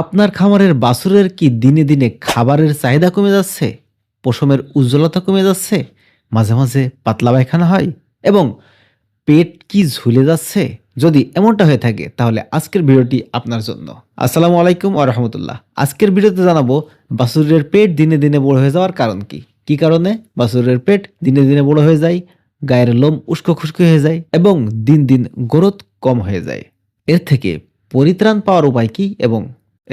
আপনার খামারের বাছুরের কি দিনে দিনে খাবারের চাহিদা কমে যাচ্ছে? পশমের উজ্জ্বলতা কমে যাচ্ছে? মাঝে মাঝে পাতলা পায়খানা হয়? এবং পেট কি ঝুলে যাচ্ছে? যদি এমনটা হয়ে থাকে, তাহলে আজকের ভিডিওটি আপনার জন্য। আসসালামু আলাইকুম আ রহমতুল্লাহ। আজকের ভিডিওতে জানাব, বাছুরের পেট দিনে দিনে বড় হয়ে যাওয়ার কারণ কি? কি কারণে? বাছুরের পেট দিনে দিনে বড় হয়ে যায়, গায়ের লোম উস্কো খুস্কো হয়ে যায় এবং দিন দিন গ্রোথ কম হয়ে যায়। এর থেকে পরিত্রাণ পাওয়ার উপায় কি এবং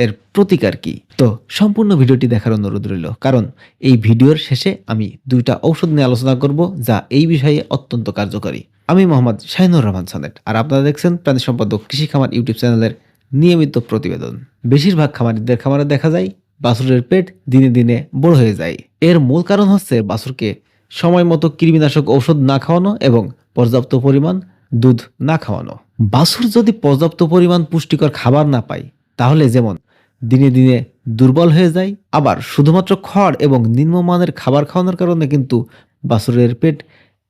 এর প্রতিকার কি? তো সম্পূর্ণ ভিডিওটি দেখার অনুরোধ রইল। কারণ এই ভিডিওর শেষে আমি দুইটা ঔষধ নিয়ে আলোচনা করব যা এই বিষয়ে অত্যন্ত কার্যকরী। আমি মোহাম্মদ শাহিনুর রহমান সানেট আর আপনারা দেখছেন প্রাণী সম্পাদক কৃষি খামার ইউটিউব চ্যানেলের নিয়মিত প্রতিবেদন। বেশিরভাগ খামারিদের খামারে দেখা যায়, বাছুরের পেট দিনে দিনে বড় হয়ে যায়। এর মূল কারণ হচ্ছে বাছুরকে সময় মতো কৃমিনাশক ঔষধ না খাওয়ানো এবং পর্যাপ্ত পরিমাণ দুধ না খাওয়ানো। বাছুর যদি পর্যাপ্ত পরিমাণ পুষ্টিকর খাবার না পায়, তাহলে যেমন দিনে দিনে দুর্বল হয়ে যায়। আবার শুধুমাত্র খড় এবং নিম্নমানের খাবার খাওয়ানোর কারণে কিন্তু বাছুরের পেট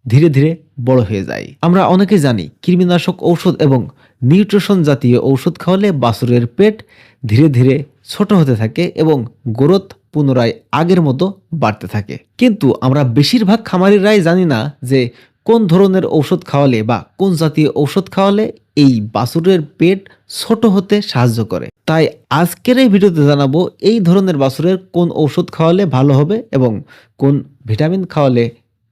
ধীরে ধীরে বড় হয়ে যায়। আমরা অনেকে জানি, কৃমিনাশক ঔষধ এবং নিউট্রিশন জাতীয় ঔষধ খাওয়ালে বাছুরের পেট ধীরে ধীরে ছোট হতে থাকে এবং গ্রোথ পুনরায় আগের মতো বাড়তে থাকে। কিন্তু আমরা বেশিরভাগ খামারিরাই জানি না যে কোন ধরনের ঔষধ খাওয়ালে বা কোন জাতীয় ঔষধ খাওয়ালে এই বাছুরের পেট ছোট হতে সাহায্য করে? তাই আজকের এই ভিডিওতে জানাব এই ধরনের বাছুরের কোন ঔষধ খাওয়ালে ভালো হবে এবং কোন ভিটামিন খাওয়ালে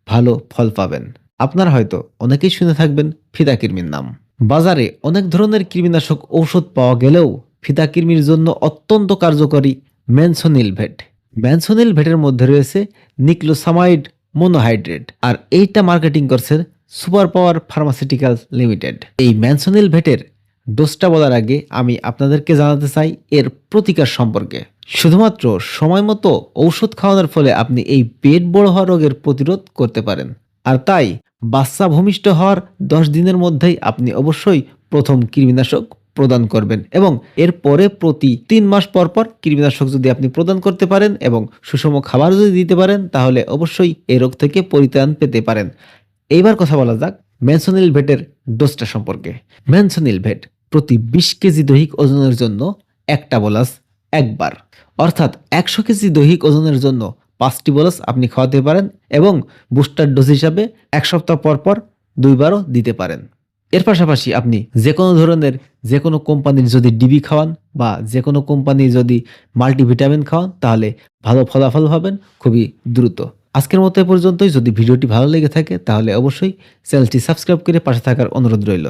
ভালো ফল পাবেন। আপনারা হয়তো অনেকেই শুনে থাকবেন, ফিদা কৃমির নাম। বাজারে অনেক ধরনের কৃমিনাশক ঔষধ পাওয়া গেলেও ফিদা কৃমির জন্য অত্যন্ত কার্যকরী ম্যানসোনিল ভেট। ম্যানসোনিল ভেটের মধ্যে রয়েছে নিক্লোসামাইড মোনোহাইড্রেট। আর এইটা মার্কেটিং করছে সুপার পাওয়ার ফার্মাসিউটিক্যাল লিমিটেড। এই ম্যানসোনিল ভেটের ডোজটা বলার আগে আমি আপনাদেরকে জানাতে চাই এর প্রতিকার সম্পর্কে। শুধুমাত্র সময় মতো ঔষধ খাওয়ানোর ফলে আপনি এই পেট বড় হওয়া রোগের প্রতিরোধ করতে পারেন। আর তাই বাচ্চা ভূমিষ্ঠ হওয়ার দশ দিনের মধ্যেই আপনি অবশ্যই প্রথম কৃমিনাশক প্রদান করবেন এবং এরপরে প্রতি তিন মাস পর পর কৃমিনাশক যদি আপনি প্রদান করতে পারেন এবং সুষম খাবার যদি দিতে পারেন, তাহলে অবশ্যই এই রোগ থেকে পরিত্রাণ পেতে পারেন। এইবার কথা বলা যাক ম্যানসোনিল ভেটের ডোজটা সম্পর্কে। ম্যানসোনিল ভেট প্রতি বিশ কেজি দৈহিক ওজনের জন্য একটা বলাস একবার। অর্থাৎ একশো কেজি দৈহিক ওজনের জন্য পাঁচটি বলাস আপনি খাওয়াতে পারেন এবং বুস্টার ডোজ হিসাবে এক সপ্তাহ পর পর দুইবারও দিতে পারেন। এর পাশাপাশি আপনি যে কোনো ধরনের যে কোনো কোম্পানির যদি ডিবি খাওয়ান বা যে কোনো কোম্পানি যদি মাল্টিভিটামিন খাওয়ান, তাহলে ভালো ফলাফল পাবেন, খুবই দ্রুত। আজকের মতো এ পর্যন্তই। যদি ভিডিওটি ভালো লেগে থাকে, তাহলে অবশ্যই চ্যানেলটি সাবস্ক্রাইব করে পাশে থাকার অনুরোধ রইল।